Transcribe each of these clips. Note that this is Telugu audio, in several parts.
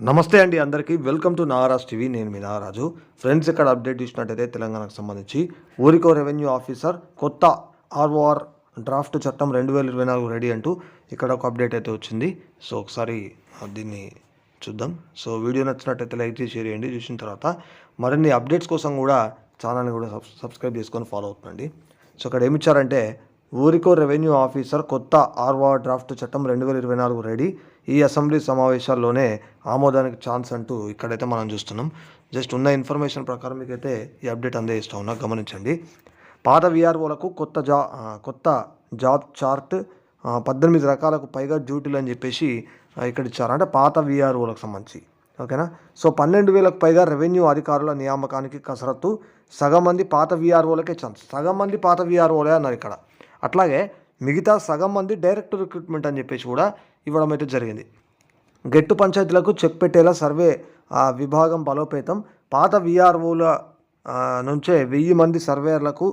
నమస్తే అండి అందరికీ. వెల్కమ్ టు నాగరాజ్ టీవీ నేను మీ నాగరాజు. ఫ్రెండ్స్ ఇక్కడ అప్డేట్ ఇచ్చినట్టయితే తెలంగాణకు సంబంధించి ఊరికో రెవెన్యూ ఆఫీసర్ కొత్త ఆర్ఓఆర్ డ్రాఫ్ట్ చట్టం రెండు వేల ఇరవై నాలుగు రెడీ అంటూ ఇక్కడ ఒక అప్డేట్ అయితే వచ్చింది. సో ఒకసారి దీన్ని చూద్దాం. సో వీడియో నచ్చినట్టయితే లైక్ చేసి షేర్ చేయండి. చూసిన తర్వాత మరిన్ని అప్డేట్స్ కోసం కూడా ఛానల్ని కూడా సబ్స్క్రైబ్ చేసుకొని ఫాలో అవుతుందండి సో ఇక్కడ ఏమి ఇచ్చారంటే ఊరికో రెవెన్యూ ఆఫీసర్ కొత్త ఆర్ఓఆర్ డ్రాఫ్ట్ చట్టం రెండు వేల ఇరవై నాలుగు రెడీ ఈ అసెంబ్లీ సమావేశాల్లోనే ఆమోదానికి ఛాన్స్ అంటూ ఇక్కడైతే మనం చూస్తున్నాం. జస్ట్ ఉన్న ఇన్ఫర్మేషన్ ప్రకారం మీకైతే ఈ అప్డేట్ అందజేస్తూ ఉన్నా గమనించండి. పాత విఆర్ఓలకు కొత్త జా కొత్త జాబ్ చార్ట్ పద్దెనిమిది రకాలకు పైగా డ్యూటీలు అని చెప్పేసి ఇక్కడ ఇచ్చారు. అంటే పాత విఆర్ఓలకు సంబంధించి. ఓకేనా? సో పన్నెండు వేలకు పైగా రెవెన్యూ అధికారుల నియామకానికి కసరత్తు సగం మంది పాత విఆర్ఓలకే ఛాన్స్. సగం మంది పాత విఆర్ఓలే అన్నారు ఇక్కడ. అట్లాగే మిగతా సగం మంది డైరెక్ట్ రిక్రూట్మెంట్ అని చెప్పేసి కూడా ఇవ్వడం అయితే జరిగింది. గెట్టు పంచాయతీలకు చెక్ పెట్టేలా సర్వే విభాగం బలోపేతం. పాత విఆర్ఓల నుంచే వెయ్యి మంది సర్వేయర్లకు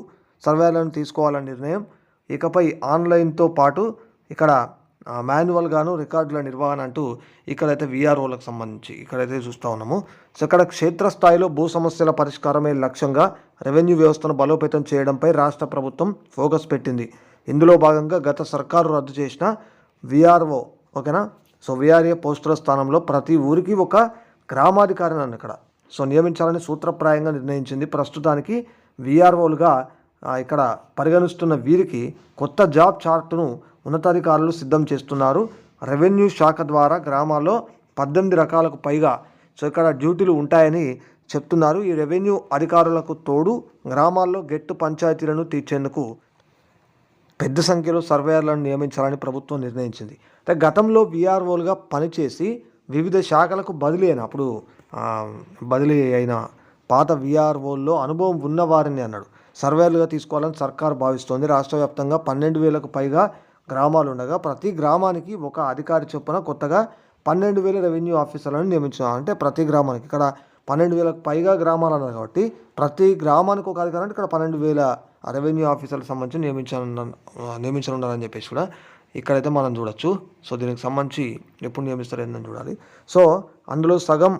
సర్వేలను తీసుకోవాలనే నిర్ణయం. ఇకపై ఆన్లైన్తో పాటు ఇక్కడ మాన్యువల్గాను రికార్డుల నిర్వహణ అంటూ ఇక్కడైతే విఆర్ఓలకు సంబంధించి ఇక్కడైతే చూస్తూ ఉన్నాము. సో ఇక్కడ క్షేత్రస్థాయిలో భూ సమస్యల పరిష్కారమే లక్ష్యంగా రెవెన్యూ వ్యవస్థను బలోపేతం చేయడంపై రాష్ట్ర ప్రభుత్వం ఫోకస్ పెట్టింది. ఇందులో భాగంగా గత సర్కారు రద్దు చేసిన విఆర్ఓ ఓకేనా? సో విఆర్ఏ పోస్టుల స్థానంలో ప్రతి ఊరికి ఒక గ్రామాధికారిని నన్ను ఇక్కడ. సో నియమించాలని సూత్రప్రాయంగా నిర్ణయించింది. ప్రస్తుతానికి విఆర్ఓలుగా ఇక్కడ పరిగణిస్తున్న వీరికి కొత్త జాబ్ చార్టును ఉన్నతాధికారులు సిద్ధం చేస్తున్నారు. రెవెన్యూ శాఖ ద్వారా గ్రామాల్లో పద్దెనిమిది రకాలకు పైగా సో ఇక్కడ డ్యూటీలు ఉంటాయని చెప్తున్నారు. ఈ రెవెన్యూ అధికారులకు తోడు గ్రామాల్లో గెట్టు పంచాయతీలను తీర్చేందుకు పెద్ద సంఖ్యలో సర్వేయర్లను నియమించాలని ప్రభుత్వం నిర్ణయించింది. అయితే గతంలో విఆర్ఓలుగా పనిచేసి వివిధ శాఖలకు బదిలీ అయిన అప్పుడు బదిలీ అయిన పాత విఆర్ఓల్లో అనుభవం ఉన్నవారిని అన్నాడు. సర్వేలుగా తీసుకోవాలని సర్కార్ భావిస్తోంది. రాష్ట్ర వ్యాప్తంగా పన్నెండు వేలకు పైగా గ్రామాలు ఉండగా ప్రతి గ్రామానికి ఒక అధికారి చొప్పున కొత్తగా పన్నెండు వేల రెవెన్యూ ఆఫీసర్లను నియమించాం అంటే ప్రతి గ్రామానికి. ఇక్కడ పన్నెండు వేలకు పైగా గ్రామాలు అన్నారు కాబట్టి ప్రతి గ్రామానికి ఒక అధికారి అంటే ఇక్కడ పన్నెండు వేల రెవెన్యూ ఆఫీసర్లకు సంబంధించి నియమించను నియమించనున్నారని చెప్పేసి కూడా ఇక్కడైతే మనం చూడొచ్చు. సో దీనికి సంబంధించి ఎప్పుడు నియమిస్తారు ఏందని చూడాలి. సో అందులో సగం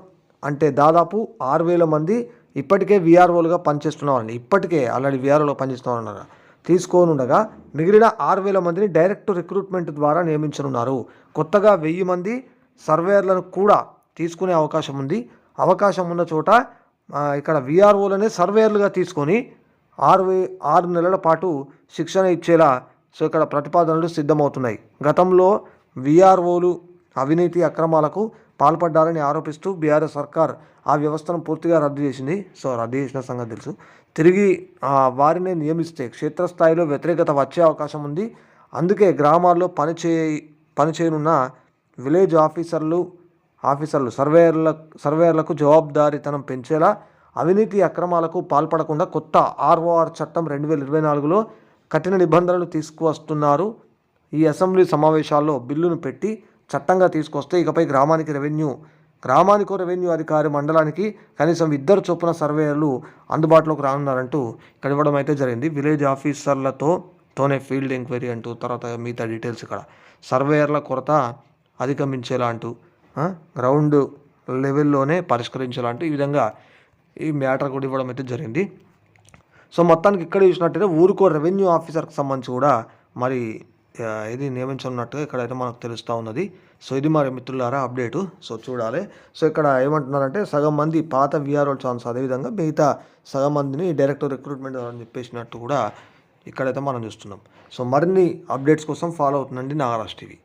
అంటే దాదాపు ఆరు వేల మంది ఇప్పటికే విఆర్ఓలుగా పనిచేస్తున్నారండి ఇప్పటికే ఆల్రెడీ విఆర్ఓలో పనిచేస్తున్నారన్నారు. తీసుకోనుండగా మిగిలిన ఆరు వేల మందిని డైరెక్ట్ రిక్రూట్మెంట్ ద్వారా నియమించనున్నారు. కొత్తగా వెయ్యి మంది సర్వేయర్లను కూడా తీసుకునే అవకాశం ఉంది. అవకాశం ఉన్న చోట ఇక్కడ విఆర్ఓలనే సర్వేయర్లుగా తీసుకొని ఆరు ఆరు నెలల పాటు శిక్షణ ఇచ్చేలా సో ఇక్కడ ప్రతిపాదనలు సిద్ధమవుతున్నాయి. గతంలో విఆర్ఓలు అవినీతి అక్రమాలకు పాల్పడ్డారని ఆరోపిస్తూ బీఆర్ఎస్ సర్కార్ ఆ వ్యవస్థను పూర్తిగా రద్దు చేసింది. సో రద్దు చేసిన సంగతి తెలుసు. తిరిగి ఆ, వారినే నియమిస్తే క్షేత్రస్థాయిలో వ్యతిరేకత వచ్చే అవకాశం ఉంది. అందుకే గ్రామాల్లో పనిచే పనిచేయనున్న విలేజ్ ఆఫీసర్లు ఆఫీసర్లు సర్వేయర్ల సర్వేయర్లకు జవాబుదారీతనం పెంచేలా అవినీతి అక్రమాలకు పాల్పడకుండా కొత్త ఆర్ఓఆర్ చట్టం రెండు వేల ఇరవై నాలుగులో కఠిన నిబంధనలు తీసుకువస్తున్నారు. ఈ అసెంబ్లీ సమావేశాల్లో బిల్లును పెట్టి చట్టంగా తీసుకొస్తే ఇకపై గ్రామానికి రెవెన్యూ గ్రామానికో రెవెన్యూ అధికారి మండలానికి కనీసం ఇద్దరు చొప్పున సర్వేయర్లు అందుబాటులోకి రానున్నారంటూ ఇక్కడ ఇవ్వడం అయితే జరిగింది. విలేజ్ ఆఫీసర్లతో తోనే ఫీల్డ్ ఎంక్వైరీ అంటూ తర్వాత మిగతా డీటెయిల్స్ ఇక్కడ. సర్వేయర్ల కొరత అధిగమించేలా అంటూ గ్రౌండ్ లెవెల్లోనే పరిష్కరించాలంటే ఈ విధంగా ఈ మ్యాటర్ కూడా ఇవ్వడం అయితే జరిగింది. సో మొత్తానికి ఇక్కడ చూసినట్టయితే ఊరుకో రెవెన్యూ ఆఫీసర్కి సంబంధించి కూడా మరి ఇది నియమించనున్నట్టుగా ఇక్కడైతే మనకు తెలుస్తూ ఉన్నది. సో ఇది మరి మిత్రులారా అప్డేటు. సో చూడాలి. సో ఇక్కడ ఏమంటున్నారంటే సగం మంది పాత విఆర్ఓ ఛాన్స్ అదేవిధంగా మిగతా సగం మందిని డైరెక్ట్ రిక్రూట్మెంట్ అని చెప్పేసినట్టు కూడా ఇక్కడైతే మనం చూస్తున్నాం. సో మరిన్ని అప్డేట్స్ కోసం ఫాలో అవుతుందండి నాగరాజ్ టీవీ.